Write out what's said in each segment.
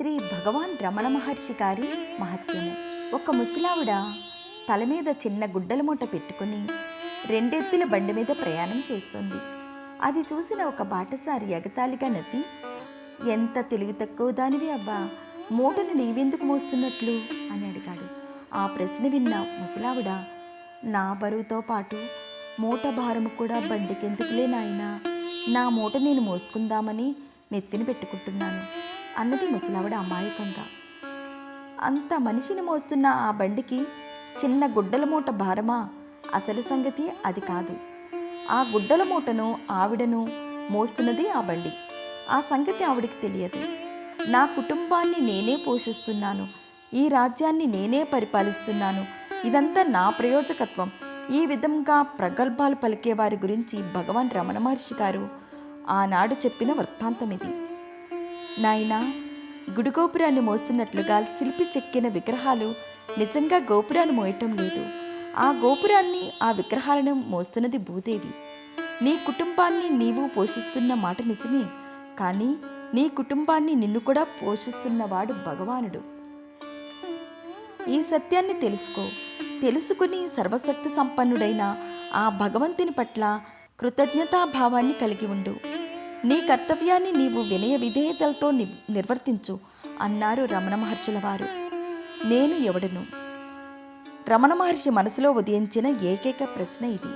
శ్రీ భగవాన్ రమణ మహర్షి గారి మహత్యము. ఒక ముసలావిడ తల మీద చిన్న గుడ్డల మూట పెట్టుకుని రెండెత్తుల బండి మీద ప్రయాణం చేస్తుంది. అది చూసిన ఒక బాటసారి ఎగతాళిగా నవ్వి ఎంత తెలివి తక్కువ దానివి అవ్వా మూటను నీవెందుకు మోస్తున్నట్లు? అని అడిగాడు. ఆ ప్రశ్న విన్న ముసలావిడ నా బరువుతో పాటు మూట భారము కూడా బండికెందుకులే నాయనా? నా మూట నేను మోసుకుందామని నెత్తిన పెట్టుకుంటున్నాను. అన్నది ముసలావిడ అమాయకంగా. అంత మనిషిని మోస్తున్న ఆ బండికి చిన్న గుడ్డల మూట భారమా అసలు సంగతి అది కాదు. ఆ గుడ్డల మూటను ఆవిడను మోస్తున్నది ఆ బండి. ఆ సంగతి ఆవిడికి తెలియదు. నా కుటుంబాన్ని నేనే పోషిస్తున్నాను. ఈ రాజ్యాన్ని నేనే పరిపాలిస్తున్నాను. ఇదంతా నా ప్రయోజకత్వం. ఈ విధంగా ప్రగల్భాలు పలికే వారి గురించి భగవాన్ రమణ మహర్షి గారు ఆనాడు చెప్పిన వృత్తాంతం ఇది నాయనా గుడి గోపురాన్ని మోస్తున్నట్లుగా శిల్పి చెక్కిన విగ్రహాలు నిజంగా గోపురాన్ని మోయటం లేదు. ఆ గోపురాన్ని ఆ విగ్రహాలను మోస్తున్నది భూదేవి. నీ కుటుంబాన్ని నీవు పోషిస్తున్న మాట నిజమే కానీ నీ కుటుంబాన్ని నిన్ను కూడా పోషిస్తున్నవాడు భగవానుడు. ఈ సత్యాన్ని తెలుసుకో. తెలుసుకుని సర్వశక్తి సంపన్నుడైన ఆ భగవంతుని పట్ల కృతజ్ఞతాభావాన్ని కలిగి ఉండు. నీ కర్తవ్యాన్ని నీవు వినయ విధేయతలతో ని నిర్వర్తించు అన్నారు రమణ మహర్షుల వారు. నేను ఎవడను? రమణ మహర్షి మనసులో ఉదయించిన ఏకైక ప్రశ్న ఇది.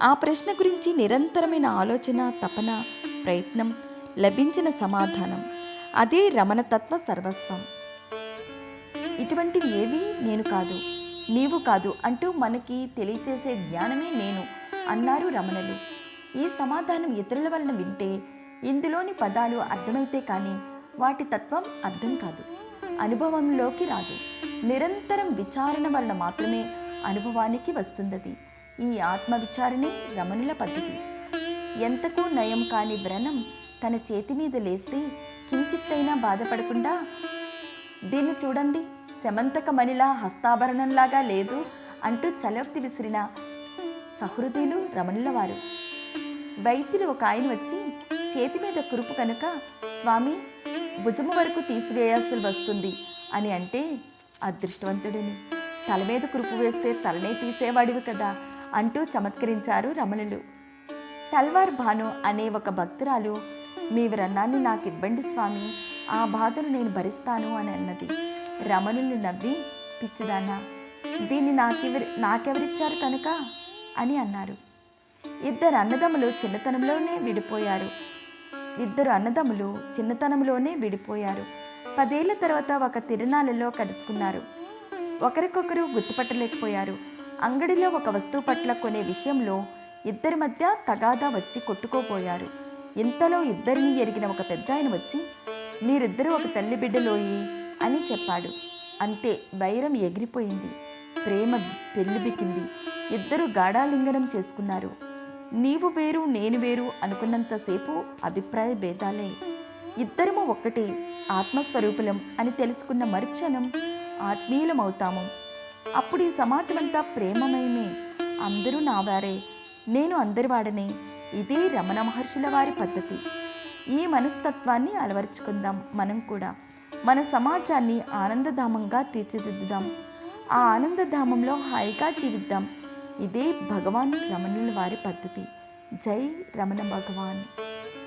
ఆ ప్రశ్న గురించి నిరంతరమైన ఆలోచన తపన ప్రయత్నం లభించిన సమాధానం. అదే రమణతత్వ సర్వస్వం. ఇటువంటివి ఏవి నేను కాదు నీవు కాదు అంటూ మనకి తెలియచేసే జ్ఞానమే నేను అన్నారు రమణలు. ఈ సమాధానం ఇతరుల వలన వింటే ఇందులోని పదాలు అర్థమైతే కానీ వాటి తత్వం అర్థం కాదు. అనుభవంలోకి రాదు. నిరంతరం విచారణ వలన మాత్రమే అనుభవానికి వస్తుందది. ఈ ఆత్మ విచారణే రమణుల పద్ధతి. ఎంతకు నయం కాని వ్రణం తన చేతి మీద లేస్తే కించిత్తైనా బాధపడకుండా దీన్ని చూడండి. శమంతక మనిలా హస్తాభరణంలాగా లేదు అంటూ చలోక్తి విసిరిన సహృదయులు రమణుల వారు వైద్యులు ఒక ఆయన వచ్చి చేతి మీద కురుపు కనుక స్వామి భుజము వరకు తీసివేయాల్సి వస్తుంది అని అంటే అదృష్టవంతుడిని. తల మీద కురుపు వేస్తే తలనే తీసేవాడివి కదా అంటూ చమత్కరించారు రమణులు. తల్వార్ భాను అనే ఒక భక్తురాలు మీ వ్రణాన్ని నాకు ఇవ్వండి స్వామి ఆ బాధను నేను భరిస్తాను అని అన్నది. రమణులు నవ్వి పిచ్చిదానా దీన్ని నాకెవరి నాకెవరిచ్చారు కనుక? అని అన్నారు. ఇద్దరు అన్నదమ్ములు చిన్నతనంలోనే విడిపోయారు. ఇద్దరు అన్నదమ్ములు చిన్నతనంలోనే విడిపోయారు. పదేళ్ళ తర్వాత ఒక తిరునాళ్ళలో కలుసుకున్నారు. ఒకరికొకరు గుర్తుపట్టలేకపోయారు. అంగడిలో ఒక వస్తువు పట్ల కొనే విషయంలో ఇద్దరి మధ్య తగాదా వచ్చి కొట్టుకోపోయారు ఇంతలో ఇద్దరిని ఎరిగిన ఒక పెద్ద ఆయన వచ్చి మీరిద్దరూ ఒక తల్లి బిడ్డలోయి అని చెప్పాడు. అంతే వైరం ఎగిరిపోయింది. ప్రేమ పెళ్ళిబికింది ఇద్దరు గాఢాలింగనం చేసుకున్నారు. నీవు వేరు నేను వేరు అనుకున్నంతసేపు అభిప్రాయ భేదాలే. ఇద్దరము ఒక్కటే ఆత్మస్వరూపులం అని తెలుసుకున్న మరుక్షణం ఆత్మీయులమవుతాము. అప్పుడు ఈ సమాజమంతా ప్రేమమయమే. అందరూ నావారే. నేను అందరి వాడనే ఇదే రమణ మహర్షుల వారి పద్ధతి. ఈ మనస్తత్వాన్ని అలవర్చుకుందాం మనం కూడా. మన సమాజాన్ని ఆనందధామంగా తీర్చిదిద్దుదాం. ఆ ఆనందధామంలో హాయిగా జీవిద్దాం. ఇదే భగవాన్ రమణుల వారి పద్ధతి. జై రమణ భగవాన్.